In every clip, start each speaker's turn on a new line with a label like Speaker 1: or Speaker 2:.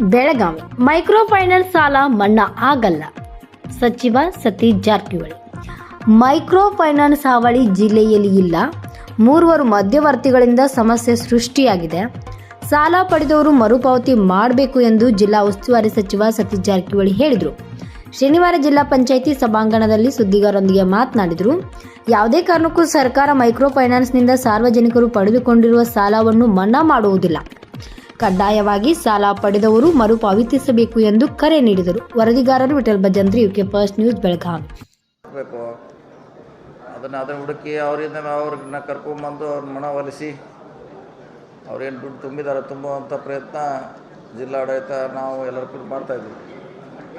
Speaker 1: Belagavi. Micro finance ಸಾಲ ಮನ್ನಾ ಆಗಲ್ಲ. ಸಚಿವ ಸತೀಶ್ ಜಾರಕಿಹೊಳಿ. ಮೈಕ್ರೋ ಫೈನಾನ್ಸ್ ಹಾವಳಿ ಜಿಲ್ಲೆಯಲ್ಲಿ ಇಲ್ಲ. ಮೂರುವರು ಮಧ್ಯವರ್ತಿಗಳಿಂದ ಸಮಸ್ಯೆ ಸೃಷ್ಟಿಯಾಗಿದೆ. ಸಾಲ ಪಡೆದವರು ಮರುಪಾವತಿ ಮಾಡಬೇಕು ಎಂದು ಜಿಲ್ಲಾ ಉಸ್ತುವಾರಿ ಸಚಿವ ಸತೀಶ್ ಜಾರಕಿಹೊಳಿ ಹೇಳಿದರು. ಶನಿವಾರ ಜಿಲ್ಲಾ ಪಂಚಾಯಿತಿ ಸಭಾಂಗಣದಲ್ಲಿ ಸುದ್ದಿಗಾರರೊಂದಿಗೆ ಮಾತನಾಡಿದರು. ಯಾವುದೇ ಕಾರಣಕ್ಕೂ ಸರ್ಕಾರ ಮೈಕ್ರೋ ಫೈನಾನ್ಸ್ನಿಂದ ಸಾರ್ವಜನಿಕರು ಪಡೆದುಕೊಂಡಿರುವ ಸಾಲವನ್ನು ಮನ್ನಾ ಮಾಡುವುದಿಲ್ಲ. ಕಡ್ಡಾಯವಾಗಿ ಸಾಲ ಪಡೆದವರು ಮರುಪಾವತಿಸಬೇಕು ಎಂದು ಕರೆ ನೀಡಿದರು. ವರದಿಗಾರರು Vithal Bhajantri UK first news Belagavi.
Speaker 2: ಅದನ್ನು ಅದನ್ನು ಹುಡುಕಿ ಅವರಿಂದ ಅವ್ರನ್ನ ಕರ್ಕೊಂಬಂದು ಅವ್ರ ಮನವೊಲಿಸಿ ಅವ್ರೇನು ದುಡ್ಡು ತುಂಬಿದ್ದಾರೆ ತುಂಬುವಂಥ ಪ್ರಯತ್ನ ಜಿಲ್ಲಾಡಳಿತ ನಾವು ಎಲ್ಲರೂ ಕೂಡ ಮಾಡ್ತಾಯಿದ್ವಿ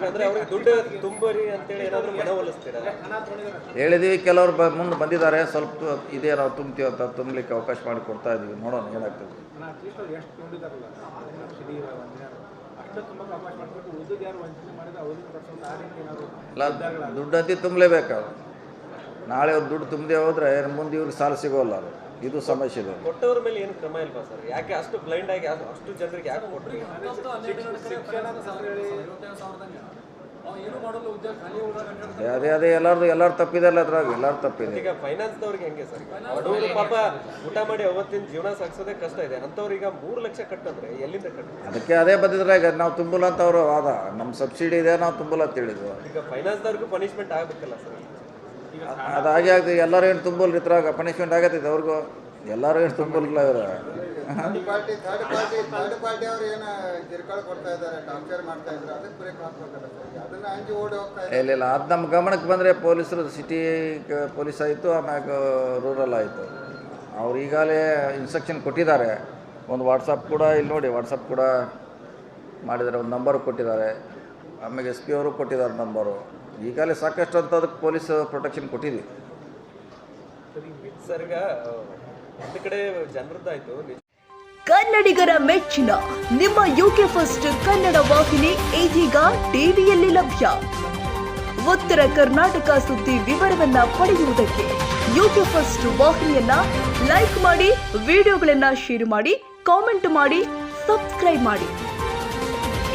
Speaker 3: ಅಂದ್ರೆ
Speaker 2: ಕೆಲವ್ರು ಬ ಮುಂದೆ ಬಂದಿದ್ದಾರೆ, ಸ್ವಲ್ಪ ಇದೇ, ನಾವು ತುಂಬ್ತೀವಿ ತುಂಬಲಿಕ್ಕೆ ಅವಕಾಶ ಮಾಡಿ ಕೊಡ್ತಾ ಇದ್ದೀವಿ ನೋಡೋಣ, ಏನಾಗ್ತದೆ. ಇಲ್ಲ ದುಡ್ಡು ತುಂಬಲೇಬೇಕು ನಾಳೆ ಅವ್ರು ದುಡ್ಡು ತುಂಬದೆ ಹೋದರೆ ಮುಂದೆ ಇವ್ರಿಗೆ ಸಾಲ ಸಿಗೋಲ್ಲ ಅದು. ಇದು ಸಮಸ್ಯೆ ಇದೆ.
Speaker 3: ಕೊಟ್ಟವ್ರ ಮೇಲೆ ಏನು ಕ್ರಮ ಇಲ್ವಾ ಸರ್? ಯಾಕೆ ಅಷ್ಟು ಬ್ಲೈಂಡ್ ಆಗಿ ಅಷ್ಟು- ಜನರಿಗೆ ಯಾಕೆ ಕೊಟ್ಟರು
Speaker 2: ಅದೇ ಅದೇ ಎಲ್ಲರದು ಎಲ್ಲಾರು ತಪ್ಪಿದೆ ಅಲ್ಲ ಅದ್ರಾಗ ಎಲ್ಲರೂ ತಪ್ಪಿದೆ.
Speaker 3: ಈಗ ಫೈನಾನ್ಸ್ದವ್ರಿಗೆ ಹೆಂಗೆ ಸರ್? ಬಡವರು ಪಾಪ ಊಟ ಮಾಡಿ ಅವತ್ತಿನ ಜೀವನ ಸಾಗಿಸೋದೇ ಕಷ್ಟ ಇದೆ. ಅಂಥವ್ರೀಗ ಮೂರು ಲಕ್ಷ ಕಟ್ಟಂದ್ರೆ ಎಲ್ಲಿಂದ ಕಟ್ಟ
Speaker 2: ಅದಕ್ಕೆ ಅದೇ ಬಂದಿದ್ರೆ ಈಗ ನಾವು ತುಂಬಲ ಅಂತ ಅವರು ವಾದ. ನಮ್ಮ ಸಬ್ಸಿಡಿ ಇದೆ ನಾವು ತುಂಬಲ ಅಂತ ಹೇಳಿದ್ವು
Speaker 3: ಈಗ ಫೈನಾನ್ಸ್ದವ್ರಿಗೂ ಪನಿಷ್ಮೆಂಟ್ ಆಗಬೇಕಲ್ಲ ಸರ್?
Speaker 2: ಅದಾಗೆ ಆಗ್ತದೆ. ಎಲ್ಲರೂ ಏನು ತುಂಬಲ್ ಇದ್ರಾಗ ಪನಿಷ್ಮೆಂಟ್ ಆಗತ್ತೈತೆ ಅವ್ರಿಗೂ? ಎಲ್ಲರೂ ಏನು
Speaker 4: ತುಂಬಲ್ ಇಲ್ಲ ಇವರು?
Speaker 2: ಇಲ್ಲ ಇಲ್ಲ ಅದು ನಮ್ಮ ಗಮನಕ್ಕೆ ಬಂದರೆ ಪೊಲೀಸರು ಸಿಟಿ ಪೊಲೀಸ್ ಆಯಿತು ಆಮ್ಯಾಗ ರೂರಲ್ ಆಯಿತು. ಅವ್ರು ಈಗಾಗಲೇ ಇನ್ಸ್ಟ್ರಕ್ಷನ್ ಕೊಟ್ಟಿದ್ದಾರೆ. ಒಂದು ವಾಟ್ಸಪ್ ಕೂಡ ಇಲ್ಲಿ ನೋಡಿ ವಾಟ್ಸಪ್ ಕೂಡ ಮಾಡಿದ್ದಾರೆ ಒಂದು ನಂಬರ್ ಕೊಟ್ಟಿದ್ದಾರೆ. ಆಮೇಲೆ ಎಸ್ ಪಿ ಅವರು ಕೊಟ್ಟಿದ್ದಾರೆ ನಂಬರು ಈಗಾಗಲೇ ಸಾಕಷ್ಟು ಅಂತ ಅದಕ್ಕೆ ಪೊಲೀಸ್ ಪ್ರೊಟೆಕ್ಷನ್ ಕೊಟ್ಟಿದ್ವಿ.
Speaker 5: ಕನ್ನಡಿಗರ ಮೆಚ್ಚಿನ ನಿಮ್ಮ ಯುಕೆ ಫಸ್ಟ್ ಕನ್ನಡ ವಾಹಿನಿ ಇದೀಗ ಟಿವಿಯಲ್ಲಿ ಲಭ್ಯ. ಉತ್ತರ ಕರ್ನಾಟಕ ಸುದ್ದಿ ವಿವರವನ್ನ ಪಡೆಯುವುದಕ್ಕೆ ಯುಕೆ ಫಸ್ಟ್ ವಾಹಿನಿಯನ್ನ ಲೈಕ್ ಮಾಡಿ ವಿಡಿಯೋಗಳನ್ನ ಶೇರ್ ಮಾಡಿ ಕಾಮೆಂಟ್ ಮಾಡಿ ಸಬ್ಸ್ಕ್ರೈಬ್ ಮಾಡಿ.